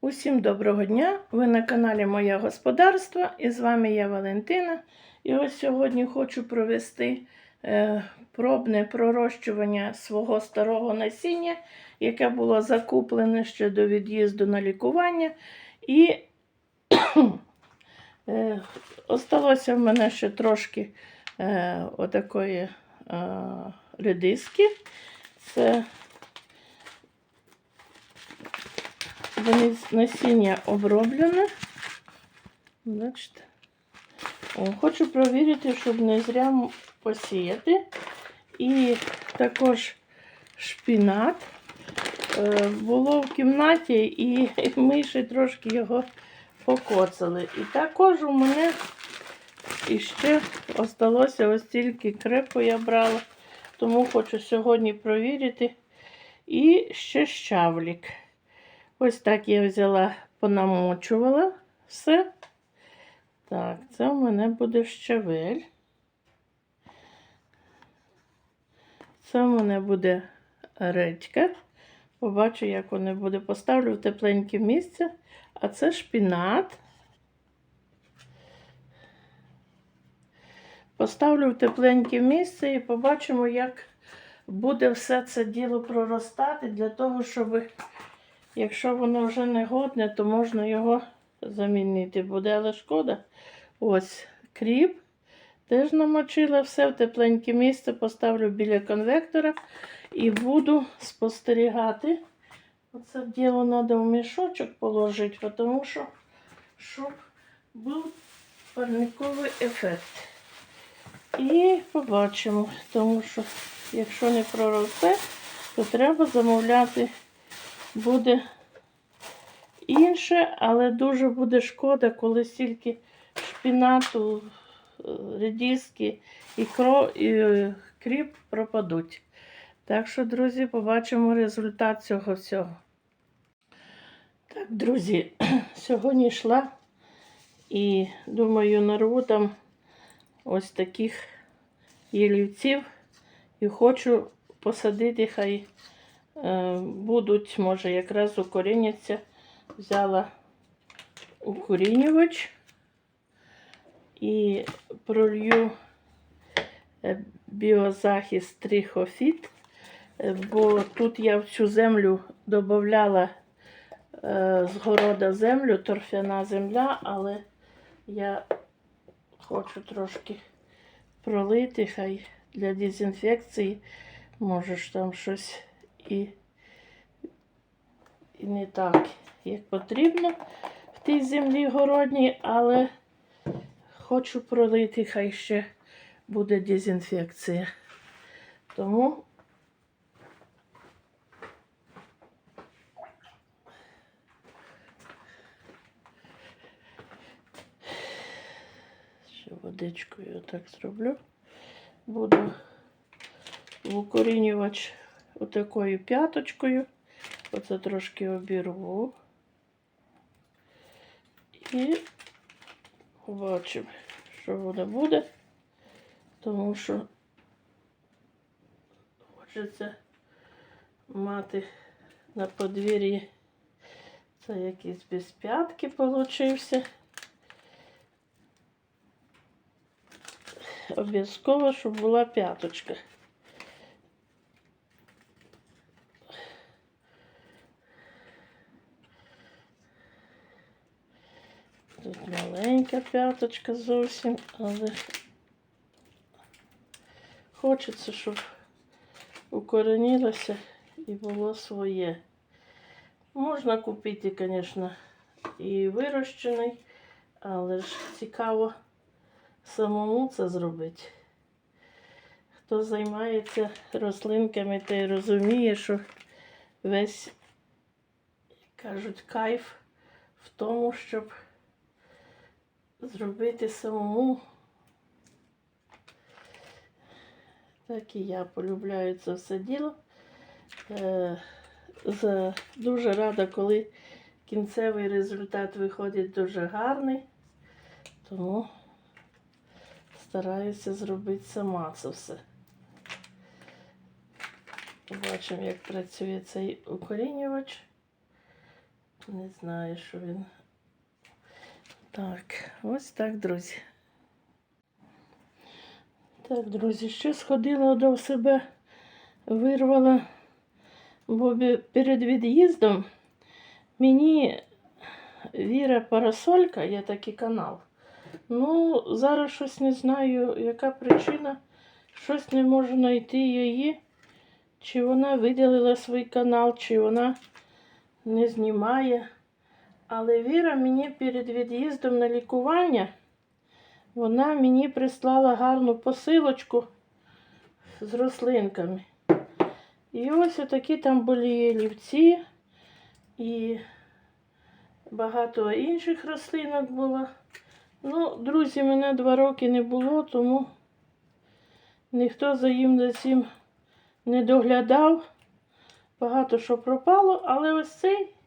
Усім доброго дня! Ви на каналі Моє Господарство і з вами я Валентина. І ось сьогодні хочу провести е, пробне пророщування свого старого насіння, яке було закуплене ще до від'їзду на лікування. І е, осталося в мене ще трошки е, отакої редиски. Це Насіння оброблене. Бачите. О, хочу провірити, щоб не зря посіяти. І також шпінат. Е, було в кімнаті, і ми ще трошки його покоцали. І також у мене іще осталося ось тільки крепу я брала. Тому хочу сьогодні провірити. І ще щавлік. Ось так я взяла, понамочувала все. Так, це у мене буде щавель. Це у мене буде редька. Побачу, як воно буде. Поставлю в тепленьке місце. А це шпінат. Поставлю в тепленьке місце і побачимо, як буде все це діло проростати для того, щоб Якщо воно вже не годне, то можна його замінити. Буде, але шкода. Ось кріп. Теж намочила все в тепленьке місце, поставлю біля конвектора і буду спостерігати. Оце діло треба в мішочок положити, тому що щоб був парниковий ефект. І побачимо, тому що якщо не проросте, то треба замовляти буде інше, але дуже буде шкода, коли стільки шпінату, е, редиски і, кро, і е, кріп пропадуть. Так що, друзі, побачимо результат цього всього. Так, друзі, сьогодні йшла і думаю, нарву там ось таких ялівців і хочу посадити хай будуть, може, якраз укоріняться. Взяла укорінювач і пролью е, біозахист трихофіт, е, бо тут я в цю землю додавала е, з города землю, торфяна земля, але я хочу трошки пролити, хай для дезінфекції, може там щось і, і не так, як потрібно в тій землі городній, але хочу пролити, хай ще буде дезінфекція. Тому ще водичкою так зроблю. Буду в укорінювач отакою п'яточкою. Оце трошки обірву. І побачимо, що воно буде, тому що хочеться мати на подвір'ї. Це якийсь без п'ятки получився. Обов'язково, щоб була п'яточка. Тут маленька п'яточка зовсім, але хочеться, щоб укоренилося і було своє. Можна купити, звісно, і вирощений, але ж цікаво самому це зробити. Хто займається рослинками, той розуміє, що весь, як кажуть, кайф в тому, щоб зробити самому. Так і я полюбляю це все діло. Е, дуже рада, коли кінцевий результат виходить дуже гарний, тому стараюся зробити сама це все. Побачимо, як працює цей укорінювач. Не знаю, що він. Так, ось так, друзі. Так, друзі, ще сходила до себе, вирвала, бо перед від'їздом мені Віра Парасолька, є такий канал. Ну, зараз щось не знаю, яка причина. Щось не можу знайти її. Чи вона виділила свій канал, чи вона не знімає. Але Віра мені перед від'їздом на лікування, вона мені прислала гарну посилочку з рослинками. І ось такі там були лівці і багато інших рослинок було. Ну, друзі, мене два роки не було, тому ніхто за їм за цим не доглядав. Багато що пропало, але ось цей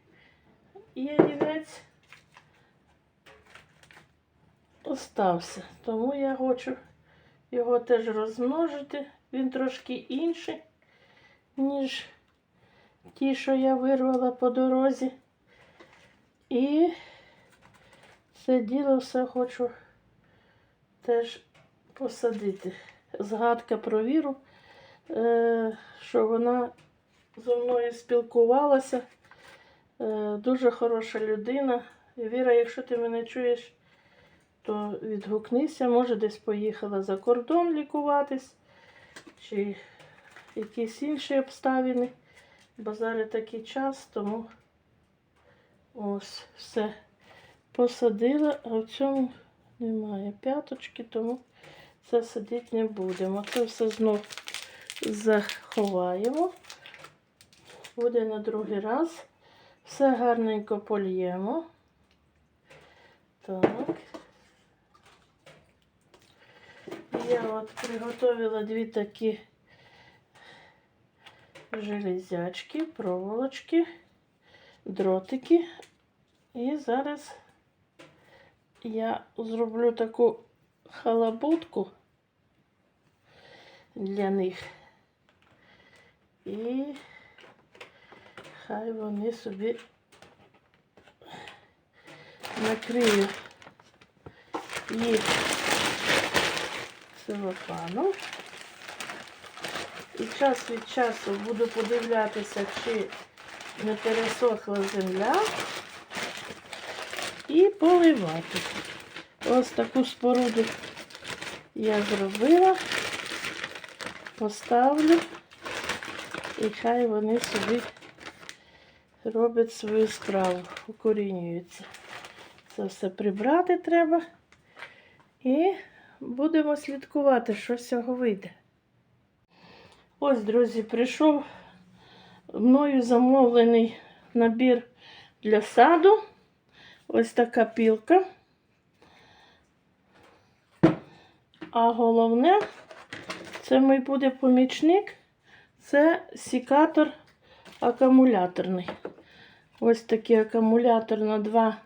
ялівець остався. Тому я хочу його теж розмножити. Він трошки інший, ніж ті, що я вирвала по дорозі. І це діло все хочу теж посадити. Згадка про віру, е, що вона зі мною спілкувалася. Е, Дуже хороша людина. Віра, якщо ти мене чуєш, то відгукнися. Може, десь поїхала за кордон лікуватись, чи якісь інші обставини. Бо зараз такий час, тому ось все посадила, а в цьому немає п'яточки, тому це садити не будемо. Це все знов заховаємо. Буде на другий раз. Все гарненько польємо. Так. Я от приготовила дві такі железячки, проволочки, дротики. І зараз я зроблю таку халабутку для них. І хай вони собі накрию їх целофаном. І час від часу буду подивлятися, чи не пересохла земля. І поливати. Ось таку споруду я зробила, поставлю, і хай вони собі роблять свою справу, укорінюються. Це все прибрати треба. І будемо слідкувати, що з цього вийде. Ось, друзі, прийшов мною замовлений набір для саду. Ось така пілка. А головне, це мій буде помічник, це сікатор акумуляторний. Ось такий акумулятор на 2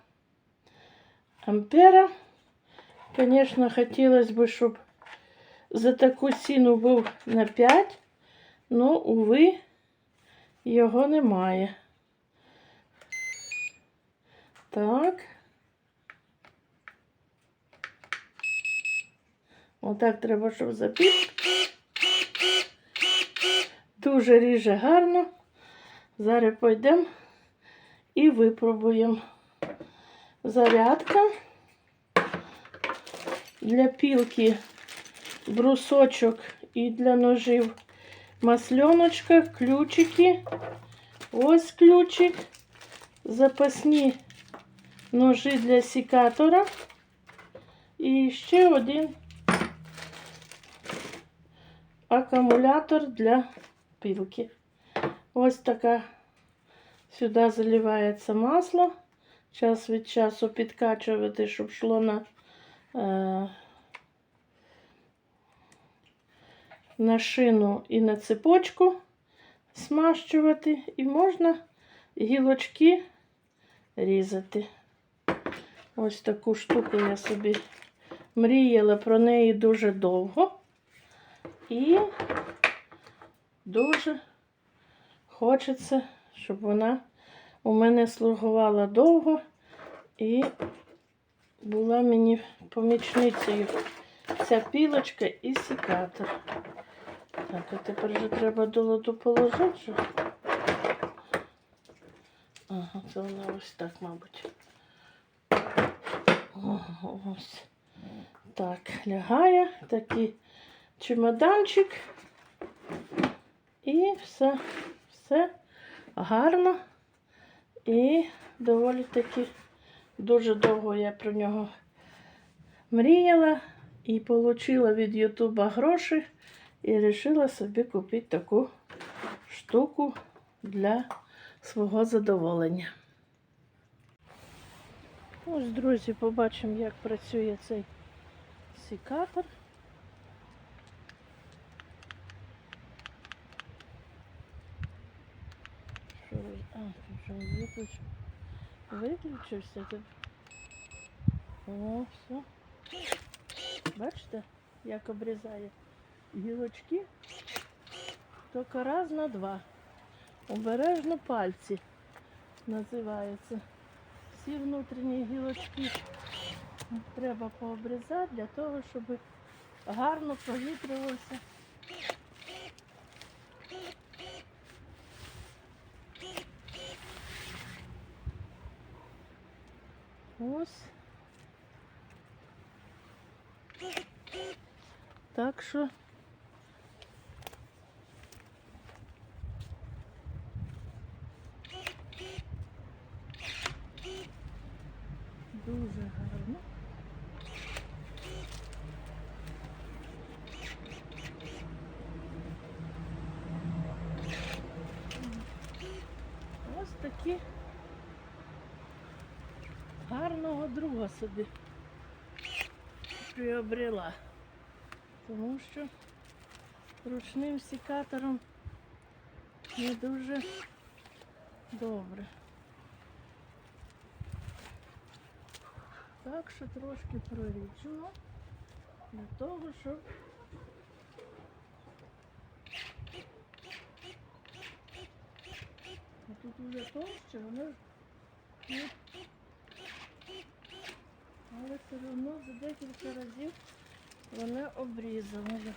ампера. Звісно, хотілося б, щоб за таку ціну був на 5, але, уви, його немає. Так. Отак треба, щоб запів. Дуже ріже гарно. Зараз пойдемо і випробуємо. Зарядка для пілки брусочок і для ножів масльоночка, ключики. Ось ключик, запасні ножі для сікатора. І ще один акумулятор для пилки. Ось така сюди заливається масло. Час від часу підкачувати, щоб йшло на, е, на шину і на цепочку смащувати. І можна гілочки різати. Ось таку штуку я собі мріяла про неї дуже довго. І дуже хочеться, щоб вона у мене слугувала довго і була мені помічницею ця пілочка і секатор. Так, а тепер вже треба до ладу положити. Ага, це вона ось так, мабуть. Ось. Так, лягає такий чемоданчик. І все, все гарно. І доволі таки дуже довго я про нього мріяла і отримала від Ютуба гроші і вирішила собі купити таку штуку для свого задоволення. Ось, друзі, побачимо, як працює цей секатор. А, вже виключ... виключився. Тут. О, все. Бачите, як обрізає гілочки. Тільки раз на два. Обережно пальці називається. Всі внутрішні гілочки треба пообрізати для того, щоб гарно провітрювався. Ось. Так що дуже гарно. Ось такі гарного собі приобрела. Тому що ручним секатором не дуже добре. Так що трошки проріджено для того, щоб тут вже товще, воно ну, але все одно за декілька разів вони обрізали.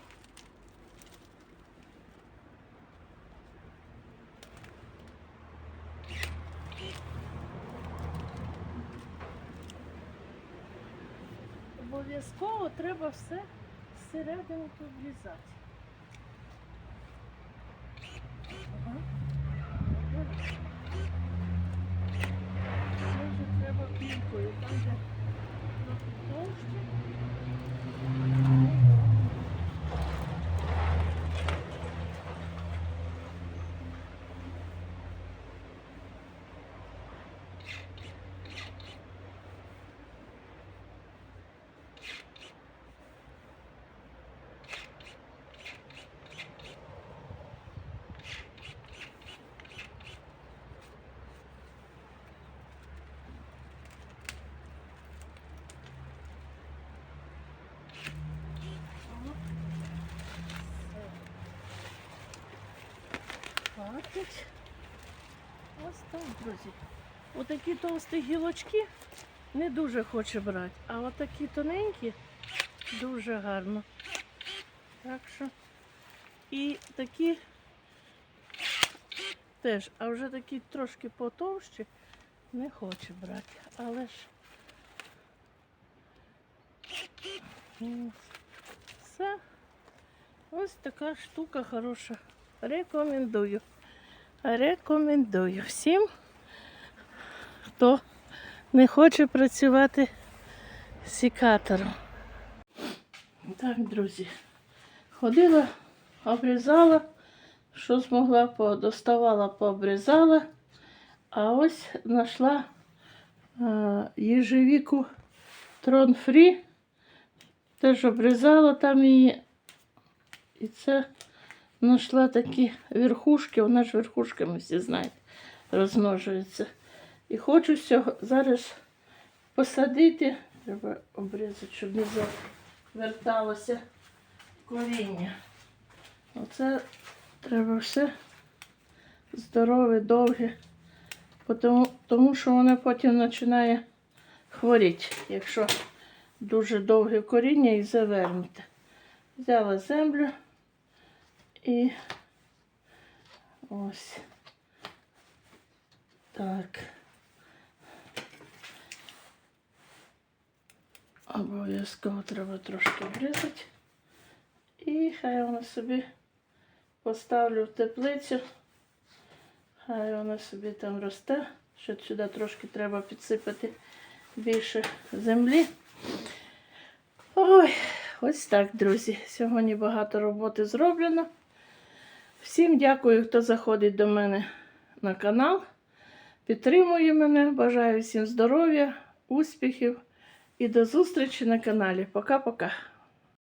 Обов'язково треба все зсередини обрізати. 20. Ось так, друзі. Отакі товсті гілочки не дуже хоче брати, а отакі тоненькі дуже гарно. Так що і такі теж, а вже такі трошки потовщі не хоче брати, але ж все. Ось така штука хороша. Рекомендую. Рекомендую всім, хто не хоче працювати секатором. Так, друзі, ходила, обрізала, що змогла, доставала, пообрізала. А ось знайшла е, їжевіку Трон Фрі. Теж обрізала там її. І це знайшла такі верхушки, вона ж верхушками всі знаєте, розмножується. І хочу зараз посадити, треба обрізати, щоб не заверталося коріння. Оце треба все здорове, довге тому, тому що воно потім починає хворіти, якщо дуже довге коріння і завернуте. Взяла землю і ось так. Обов'язково треба трошки обрізати. І хай вона собі поставлю в теплицю. Хай вона собі там росте. Ще сюди трошки треба підсипати більше землі. Ой, ось так, друзі. Сьогодні багато роботи зроблено. Всім дякую, хто заходить до мене на канал. Підтримує мене. Бажаю всім здоров'я, успіхів і до зустрічі на каналі. Пока-пока.